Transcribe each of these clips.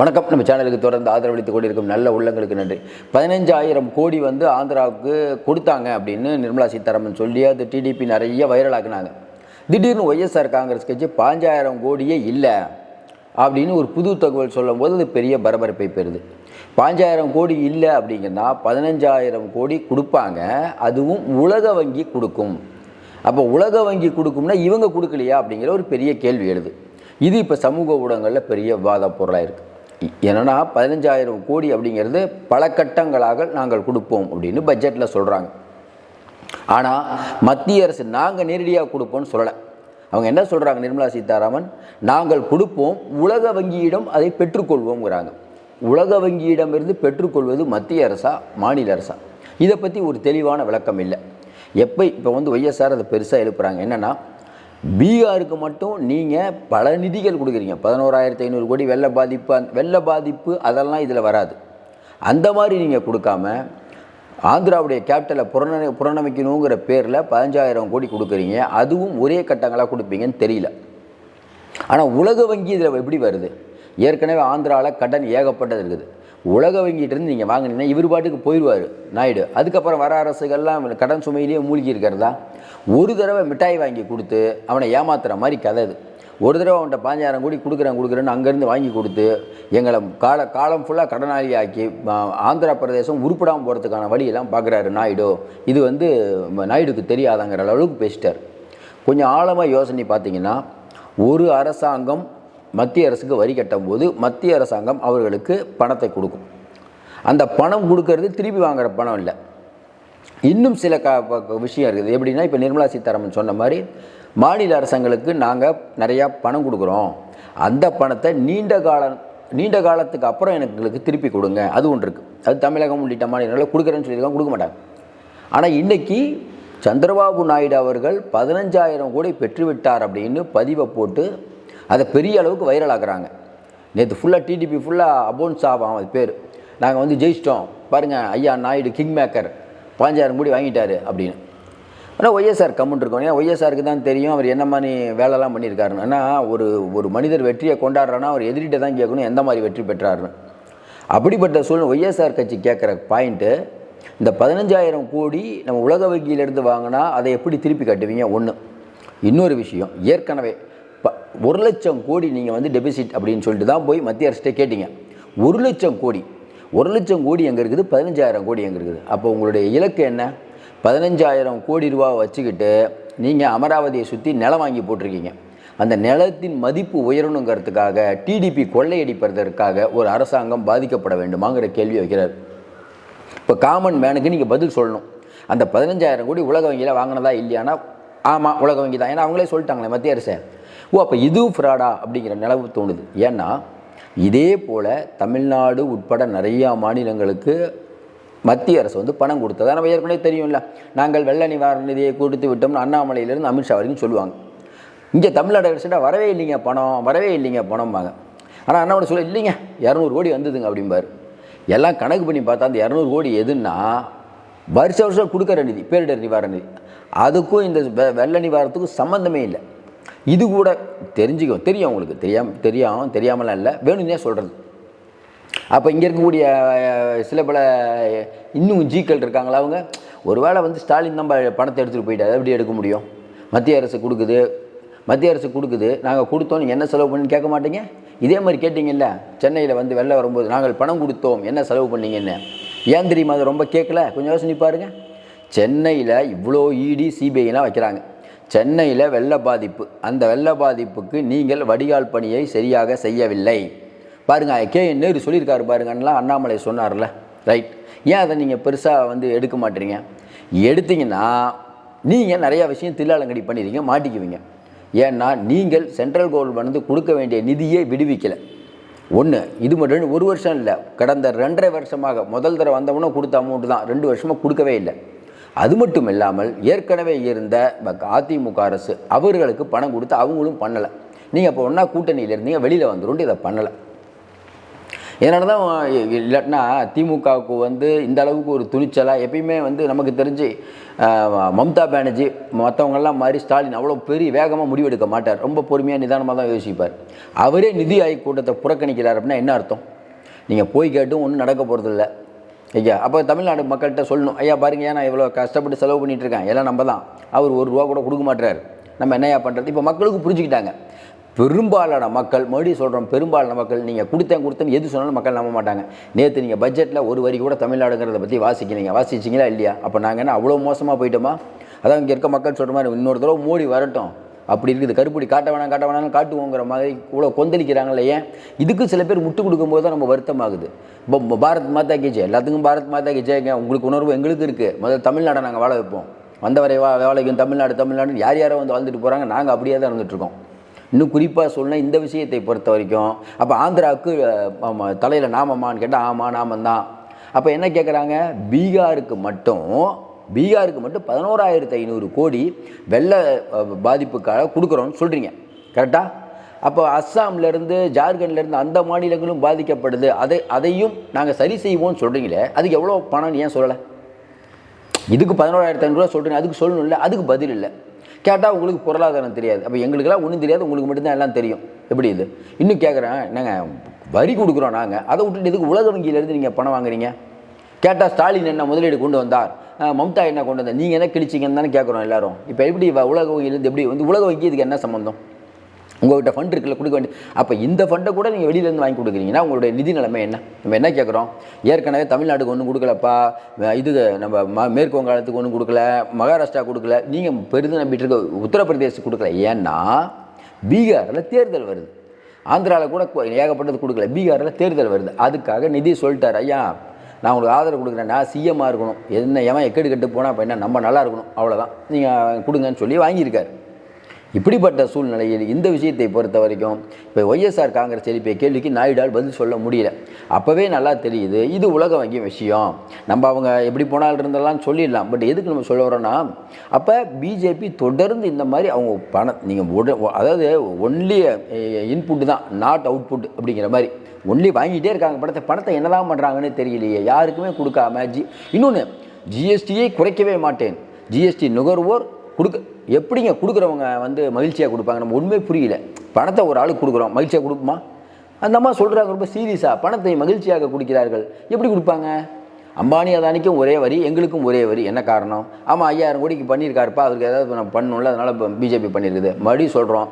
வணக்கம். நம்ம சேனலுக்கு தொடர்ந்து ஆதரவளித்துக் கொண்டிருக்கும் நல்ல உள்ளங்களுக்கு நன்றி. பதினஞ்சாயிரம் கோடி வந்து ஆந்திராவுக்கு கொடுத்தாங்க அப்படின்னு நிர்மலா சீதாராமன் சொல்லி அது டிடிபி நிறைய வைரலாக்குனாங்க திடீர்னு ஒய்எஸ்ஆர் காங்கிரஸ் கட்சி பாஞ்சாயிரம் கோடியே இல்லை அப்படின்னு ஒரு புது தகவல் சொல்லும்போது அது பெரிய பரபரப்பை பெறுது. பாஞ்சாயிரம் கோடி இல்லை அப்படிங்கன்னா பதினஞ்சாயிரம் கோடி கொடுப்பாங்க. அதுவும் உலக வங்கி கொடுக்கும். அப்போ உலக வங்கி கொடுக்கும்னா இவங்க கொடுக்கலையா அப்படிங்கிற ஒரு பெரிய கேள்வி எழுது. இது இப்போ சமூக ஊடகங்களில் பெரிய விவாத பொருளாக இருக்குது என்னன்னா பதினஞ்சாயிரம் கோடி அப்படிங்கிறது பல கட்டங்களாக நாங்கள் கொடுப்போம் அப்படின்னு பட்ஜெட்டில் சொல்கிறாங்க ஆனால் மத்திய அரசு நாங்கள் நேரடியாக கொடுப்போம்னு சொல்லலை. அவங்க என்ன சொல்கிறாங்க நிர்மலா சீதாராமன்? நாங்கள் கொடுப்போம் உலக வங்கியிடம் அதை பெற்றுக்கொள்வோங்கிறாங்க உலக வங்கியிடமிருந்து பெற்றுக்கொள்வது மத்திய அரசா மாநில அரசா? இதை பற்றி ஒரு தெளிவான விளக்கம் இல்லை. எப்போ இப்போ வந்து ஒய்எஸ்ஆர் அதை பெருசாக எழுப்புறாங்க. என்னென்னா பீகாருக்கு மட்டும் நீங்கள் பல நிதிகள் கொடுக்குறீங்க. பதினோராயிரத்தி ஐநூறு கோடி வெள்ள பாதிப்பு அந் வெள்ள பாதிப்பு அதெல்லாம் இதில் வராது. அந்த மாதிரி நீங்கள் கொடுக்காம ஆந்திராவுடைய கேபிட்டலை புறநமை புறநமைக்கணுங்கிற பேரில் பதினஞ்சாயிரம் கோடி கொடுக்குறீங்க. அதுவும் ஒரே கட்டங்களாக கொடுப்பீங்கன்னு தெரியல. ஆனால் உலக வங்கி இதில் எப்படி வருது? ஏற்கனவே ஆந்திராவில் கடன் ஏகப்பட்டது இருக்குது. உலக வங்கிட்டிருந்து நீங்கள் வாங்கினீங்கன்னா இவர் பாட்டுக்கு போயிடுவார் நாயுடு. அதுக்கப்புறம் வர அரசுகள்லாம் கடன் சுமையிலேயே மூழ்கி இருக்கிறதா? ஒரு தடவை மிட்டாய் வாங்கி கொடுத்து அவனை ஏமாத்துற மாதிரி கதை இது ஒரு தடவை அவன்கிட்ட பாஞ்சாயிரம் கோடி கொடுக்குறேன் கொடுக்குறேன்னு அங்கேருந்து வாங்கி கொடுத்து எங்களை கால காலம் ஃபுல்லாக கடனாளி ஆக்கி ஆந்திரா பிரதேசம் உருப்படாமல் போகிறதுக்கான வழியெல்லாம் பார்க்குறாரு நாயுடு. இது வந்து நாயுடுக்கு தெரியாதாங்கிற அளவுக்கு பேசிட்டார். கொஞ்சம் ஆழமாக யோசனை பார்த்தீங்கன்னா ஒரு அரசாங்கம் மத்திய அரசுக்கு வரி கட்டும் போது மத்திய அரசாங்கம் அவர்களுக்கு பணத்தை கொடுக்கும். அந்த பணம் கொடுக்கறது திருப்பி வாங்குகிற பணம் இல்லை. இன்னும் சில க ப- விஷயம் இருக்குது. எப்படின்னா இப்போ நிர்மலா சீதாராமன் சொன்ன மாதிரி மாநில அரசாங்களுக்கு நாங்கள் நிறையா பணம் கொடுக்குறோம். அந்த பணத்தை நீண்ட காலம் நீண்ட காலத்துக்கு அப்புறம் எங்களுக்கு திருப்பி கொடுங்க. அது ஒன்று இருக்குது அது தமிழகம் உள்ளிட்ட மாநிலங்களில் கொடுக்குறேன்னு சொல்லியிருக்காங்க கொடுக்க மாட்டாங்க. ஆனால் இன்றைக்கி சந்திரபாபு நாயுடு அவர்கள் பதினஞ்சாயிரம் கோடி பெற்றுவிட்டார் அப்படின்னு பதிவை போட்டு அதை பெரிய அளவுக்கு வைரலாகிறாங்க நேற்று ஃபுல்லாக டிடிபி ஃபுல்லாக அபோன்ஸ் ஆகும் அது பேர். நாங்கள் வந்து ஜெயிச்சிட்டோம். பாருங்கள் ஐயா நாயுடு கிங் மேக்கர் பாஞ்சாயிரம் கோடி வாங்கிட்டாரு அப்படின்னு. ஆனால் ஒய்எஸ்ஆர் கம்முன் இருக்கோம். ஏன்னா ஒய்எஸ்ஆருக்கு தான் தெரியும். அவர் என்ன மாதிரி வேலைலாம் பண்ணியிருக்காருன்னு. ஆனால் ஒரு ஒரு மனிதர் வெற்றியை கொண்டாடுறான்னா அவர் எதிரிட்ட தான் கேட்கணும் எந்த மாதிரி வெற்றி பெற்றாருன்னு. அப்படிப்பட்ட சூழ்நிலை ஒய்எஸ்ஆர் கட்சி கேட்குற பாயிண்ட்டு இந்த பதினஞ்சாயிரம் கோடி நம்ம உலக வங்கியிலேருந்து வாங்கினா அதை எப்படி திருப்பி கட்டுவீங்க? ஒன்று இன்னொரு விஷயம் ஏற்கனவே ஒரு லட்சம் கோடி நீங்கள் வந்து டெபிசிட் அப்படின்னு சொல்லிட்டு தான் போய் மத்திய அரசிட்ட கேட்டீங்க. ஒரு லட்சம் கோடி. ஒரு லட்சம் கோடி எங்கே இருக்குது? பதினஞ்சாயிரம் கோடி எங்கே இருக்குது? அப்போ உங்களுடைய இலக்கு என்ன? பதினஞ்சாயிரம் கோடி ரூபா வச்சுக்கிட்டு நீங்கள் அமராவதியை சுற்றி நிலம் வாங்கி போட்டிருக்கீங்க. அந்த நிலத்தின் மதிப்பு உயரணுங்கிறதுக்காக டிடிபி கொள்ளையடிப்பதற்காக ஒரு அரசாங்கம் பாதிக்கப்பட வேண்டுமாங்கிற கேள்வி வைக்கிறார். இப்போ காமன் மேனுக்கு நீங்கள் பதில் சொல்லணும். அந்த பதினஞ்சாயிரம் கோடி உலக வங்கியில் வாங்கினதா இல்லையானா? ஆமாம் உலக வங்கி தான். ஏன்னா அவங்களே சொல்லிட்டாங்களே மத்திய அரசு. ஓ அப்போ இதுவும் ஃப்ராடா அப்படிங்கிற நிலவு தோணுது. ஏன்னா இதே போல் தமிழ்நாடு உட்பட நிறையா மாநிலங்களுக்கு மத்திய அரசு வந்து பணம் கொடுத்ததா. நம்ம ஏற்கனவே தெரியும்ல. நாங்கள் வெள்ள நிவாரண நிதியை கொடுத்து விட்டோம்னு அண்ணாமலையிலேருந்து அமித்ஷா வரைக்கும் சொல்லுவாங்க. இங்கே தமிழ்நாடு அரசுகிட்ட வரவே இல்லைங்க பணம் வரவே இல்லைங்க பணம்பாங்க. ஆனால் அண்ணாவோட சொல்ல இல்லைங்க இரநூறு கோடி வந்ததுங்க அப்படிம்பாரு. எல்லாம் கணக்கு பண்ணி பார்த்தா அந்த இரநூறு கோடி எதுன்னா வருஷ வருஷம் கொடுக்குற நிதி பேரிடர் நிவாரண நிதி. அதுக்கும் இந்த வெ- வெள்ள நிவாரணத்துக்கும் சம்மந்தமே இல்லை. இது கூட தெரிஞ்சுக்கோ. தெரியும் உங்களுக்கு. தெரியாம தெரியும் தெரியாமலாம் இல்லை. வேணும்னே சொல்கிறது அப்போ இங்கே இருக்கக்கூடிய சில பல இன்னும் ஜீக்கள் இருக்காங்களா அவங்க? ஒருவேளை வந்து ஸ்டாலின் தான் பணத்தை எடுத்துகிட்டு போயிட்டாரு எப்படி எடுக்க முடியும்? மத்திய அரசு கொடுக்குது. மத்திய அரசு கொடுக்குது. நாங்கள் கொடுத்தோம். நீங்கள் என்ன செலவு பண்ணுன்னு கேட்க மாட்டீங்க? இதே மாதிரி கேட்டிங்கல்ல சென்னையில் வந்து வெளில வரும்போது நாங்கள் பணம் கொடுத்தோம். என்ன செலவு பண்ணீங்கன்னு? ஏன் தெரியுமா? அது ரொம்ப கேட்கல? கொஞ்சம் யோசனை பாருங்க. சென்னையில் இவ்வளோ இடி சிபிஐலாம் வைக்கிறாங்க. சென்னையில் வெள்ள பாதிப்பு. அந்த வெள்ள பாதிப்புக்கு நீங்கள் வடிகால் பணியை சரியாக செய்யவில்லை. பாருங்க கே என் நேரு சொல்லியிருக்காரு பாருங்கன்னெலாம் அண்ணாமலை சொன்னார்ல. ரைட் ஏன் அதை நீங்கள் பெருசாக வந்து எடுக்க மாட்டீங்க? எடுத்தீங்கன்னா நீங்கள் நிறையா விஷயம் தில்லாலங்கடி பண்ணிடுறீங்க மாட்டிக்குவீங்க. ஏன்னா நீங்கள் சென்ட்ரல் கவர்மெண்ட் வந்து கொடுக்க வேண்டிய நிதியை விடுவிக்கலை. ஒன்று இது மட்டும் ஒரு வருஷம் இல்லை கடந்த ரெண்டரை வருஷமாக முதல் தடவை வந்தவொன்னே கொடுத்த அமௌண்ட் தான். ரெண்டு வருஷமாக கொடுக்கவே இல்லை. அது மட்டும் இல்லாமல் ஏற்கனவே இருந்த அதிமுக அரசு அவர்களுக்கு பணம் கொடுத்து அவங்களும் பண்ணலை. நீங்கள் அப்போ ஒன்றா கூட்டணியில் இருந்தீங்க வெளியில் வந்துருண்டு இதை பண்ணலை. இதனால தான் இல்லாட்டினா திமுகவுக்கு வந்து இந்த அளவுக்கு ஒரு துணிச்சலாக எப்பயுமே வந்து நமக்கு தெரிஞ்சு மம்தா பானர்ஜி மற்றவங்கெல்லாம் மாதிரி ஸ்டாலின் அவ்வளோ பெரிய வேகமாக முடிவெடுக்க மாட்டார். ரொம்ப பொறுமையாக நிதானமாக தான் யோசிப்பார். அவரே நிதி ஆய்வு கூட்டத்தை புறக்கணிக்கிறார் அப்படின்னா என்ன அர்த்தம்? நீங்கள் போய் கேட்டும் ஒன்றும் நடக்க போகிறதில்ல ஐயா அப்போ தமிழ்நாடு மக்கள்கிட்ட சொல்லணும். ஐயா பாருங்க நான் இவ்வளோ கஷ்டப்பட்டு செலவு பண்ணிட்டு இருக்கேன் எல்லாம் நம்ம தான். அவர் ஒரு ரூபா கூட கொடுக்க மாட்டார் நம்ம என்னையா பண்ணுறது இப்போ மக்களுக்கு புரிஞ்சுக்கிட்டாங்க. பெரும்பாலான மக்கள் மறுபடியும் சொல்கிறோம் பெரும்பாலான மக்கள் நீங்கள் கொடுத்தேன் கொடுத்தேன் எது சொன்னாலும் மக்கள் நம்ப மாட்டாங்க. நேற்று நீங்கள் பட்ஜெட்டில் ஒரு வரி கூட தமிழ்நாடுங்கிறத பற்றி வாசிக்கிறீங்க வாசிச்சிங்களா இல்லையா? அப்போ நாங்கள் என்ன அவ்வளோ மோசமாக போயிட்டோமா? அதான் இங்கே இருக்க மக்கள் சொல்கிற மாதிரி இன்னொரு தடவை மோடி வரட்டும். அப்படி இருக்குது. கருப்படி காட்ட வேணாம் காட்ட வேணாம்னு காட்டுவோங்கிற மாதிரி இவ்வளோ கொந்தளிக்கிறாங்களே ஏன்? இதுக்கு சில பேர் முட்டு கொடுக்கும்போது தான் நம்ம வருத்தமாகுது. இப்போ பாரத் மாதா கி ஜெய் எல்லாத்துக்கும் பாரத் மாதா கி ஜெயங்க. உங்களுக்கு உணர்வு எங்களுக்கு இருக்குது முதல்ல தமிழ்நாடை நாங்கள் வாழ வைப்போம். வந்தவரை வா வேலைக்கும் தமிழ்நாடு தமிழ்நாடு யார் யாரோ வந்து வாழ்ந்துட்டு போகிறாங்க நாங்கள் அப்படியே தான் இருந்துகிட்ருக்கோம் இன்னும் குறிப்பாக சொன்னால் இந்த விஷயத்தை பொறுத்த வரைக்கும் அப்போ ஆந்திராவுக்கு தலையில் நாமமான்னு கேட்டால் ஆமாம் நாமந்தான் அப்போ என்ன கேட்குறாங்க பீகாருக்கு மட்டும் பீகாருக்கு மட்டும் பதினோராயிரத்து ஐநூறு கோடி வெள்ள பாதிப்புக்காக கொடுக்குறோன்னு சொல்கிறீங்க கரெக்டாக அப்போ அஸ்ஸாம்லேருந்து ஜார்க்கண்ட்லேருந்து அந்த மாநிலங்களும் பாதிக்கப்படுது. அதை அதையும் நாங்கள் சரி செய்வோம்னு சொல்கிறீங்களே அதுக்கு எவ்வளோ பணம்னு ஏன் சொல்லலை? இதுக்கு பதினோராயிரத்து ஐநூறுரூவா சொல்கிறீங்க அதுக்கு சொல்லணும்ல அதுக்கு பதில் இல்லை. கேட்டால் உங்களுக்கு பொருளாதாரம் தெரியாது. அப்போ எங்களுக்கெல்லாம் ஒன்றும் தெரியாது உங்களுக்கு மட்டும்தான் எல்லாம் தெரியும். எப்படி இது? இன்னும் கேட்குறேன் என்னங்க வரி கொடுக்குறோம் நாங்கள் அதை விட்டுட்டு இதுக்கு உலக வங்கியிலேருந்து நீங்கள் பணம் வாங்குறீங்க? கேட்டால் ஸ்டாலின் என்ன முதலீடு கொண்டு வந்தார்? மம்தா என்ன கொண்டு வந்தார் நீங்கள் என்ன கிழிச்சிங்கன்னு தானே கேட்குறோம் எல்லாரும். இப்போ எப்படி உலக வங்கியிலேருந்து எப்படி வந்து உலக வங்கி இதுக்கு என்ன சம்மந்தம் உங்கள்கிட்ட ஃபண்ட் இருக்குல்ல கொடுக்க வேண்டிய அப்போ இந்த ஃபண்டை கூட நீங்கள் வெளியிலேருந்து வாங்கி கொடுக்குறீங்கன்னா உங்களுடைய நிதி நிலைமை என்ன? நம்ம என்ன கேட்குறோம் ஏற்கனவே தமிழ்நாட்டுக்கு ஒன்றும் கொடுக்கலப்பா. இது நம்ம ம மேற்கு வங்காளத்துக்கு ஒன்றும் கொடுக்கல. மகாராஷ்டிரா கொடுக்கல. நீங்கள் பெரிதும் நம்பிட்டு இருக்க உத்தரப்பிரதேசத்துக்கு கொடுக்கல. ஏன்னா பீகாரில் தேர்தல் வருது. ஆந்திராவில் கூட ஏகப்பட்டது கொடுக்கல. பீகாரில் தேர்தல் வருது. அதுக்காக நிதி சொல்லிட்டார் ஐயா நான் உங்களுக்கு ஆதரவு கொடுக்குறேன். நான் சிஎம்மாக இருக்கணும். என்ன ஏமா எக்கெடு கெட்டு போனால் அப்போ என்ன நம்ம நல்லா இருக்கணும். அவ்வளோதான் நீங்கள் கொடுங்கன்னு சொல்லி வாங்கியிருக்காரு. இப்படிப்பட்ட சூழ்நிலையில் இந்த விஷயத்தை பொறுத்த வரைக்கும் இப்போ ஒய்எஸ்ஆர் காங்கிரஸ் எழுப்பிய கேள்விக்கு நாயுடால் பதில் சொல்ல முடியல. அப்போவே நல்லா தெரியுது இது உலக வங்கி விஷயம். நம்ம அவங்க எப்படி போனால் இருந்தெல்லாம் சொல்லிடலாம். பட் எதுக்கு நம்ம சொல்ல வரோன்னா அப்போ பிஜேபி தொடர்ந்து இந்த மாதிரி அவங்க பணம் நீங்கள் உட அதாவது ஒன்லி இன்புட் தான் நாட் அவுட்புட் அப்படிங்கிற மாதிரி. ஒன்லி வாங்கிட்டே இருக்காங்க. பணத்தை பணத்தை என்னதான் பண்ணுறாங்கன்னு தெரியலையே. யாருக்குமே கொடுக்காம ஜி இன்னொன்று ஜிஎஸ்டியை குறைக்கவே மாட்டேன். ஜிஎஸ்டி நுகர்வோர் கொடுக்க எப்படிங்க கொடுக்குறவங்க வந்து மகிழ்ச்சியாக கொடுப்பாங்க? நம்ம உண்மை புரியல. பணத்தை ஒரு ஆளுக்கு கொடுக்குறோம். மகிழ்ச்சியாக கொடுக்குமா? அந்த அம்மா சொல்கிறாங்க ரொம்ப சீரியஸாக பணத்தை மகிழ்ச்சியாக கொடுக்கிறார்கள். எப்படி கொடுப்பாங்க? அம்பானி அதானிக்கும் ஒரே வரி எங்களுக்கும் ஒரே வரி. என்ன காரணம்? ஆமாம் ஐயாயிரம் கோடிக்கு பண்ணியிருக்காருப்பா. அவருக்கு ஏதாவது நம்ம பண்ணணும்ல. அதனால் இப்போ பிஜேபி பண்ணியிருக்குது. மறுபடியும் சொல்கிறோம்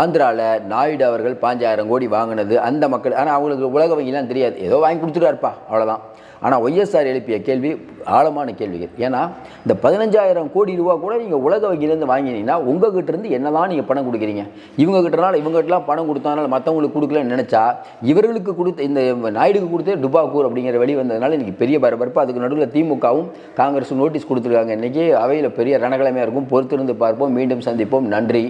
ஆந்திராவில் நாயுடு அவர்கள் பாஞ்சாயிரம் கோடி வாங்கினது அந்த மக்கள் ஆனால் அவங்களுக்கு உலக வங்கிலாம் தெரியாது. ஏதோ வாங்கி கொடுத்துட்டாருப்பா அவ்வளோதான் ஆனால் ஒய்எஸ்ஆர் எழுப்பிய கேள்வி ஆழமான கேள்விகள். ஏன்னா இந்த பதினஞ்சாயிரம் கோடி ரூபா கூட நீங்கள் உலக வங்கியிலேருந்து வாங்கினீங்கன்னா உங்ககிட்ட இருந்து என்னதான் நீங்கள் பணம் கொடுக்குறீங்க? இவங்க கிட்டனால இவங்ககிட்டலாம் பணம் கொடுத்தனால மற்றவங்களுக்கு கொடுக்கலன்னு நினச்சா இவர்களுக்கு கொடுத்த இந்த நாயுடுக்கு கொடுத்தே டுபாக்கூர் அப்படிங்கிற வெளி வந்ததுனால இன்றைக்கி பெரிய பரபரப்பு. அதுக்கு நடுவில் திமுகவும் காங்கிரஸும் நோட்டீஸ் கொடுத்துருக்காங்க. இன்றைக்கி அவையில் பெரிய ரணகலமையாக இருக்கும். பொறுத்திருந்து பார்ப்போம். மீண்டும் சந்திப்போம். நன்றி.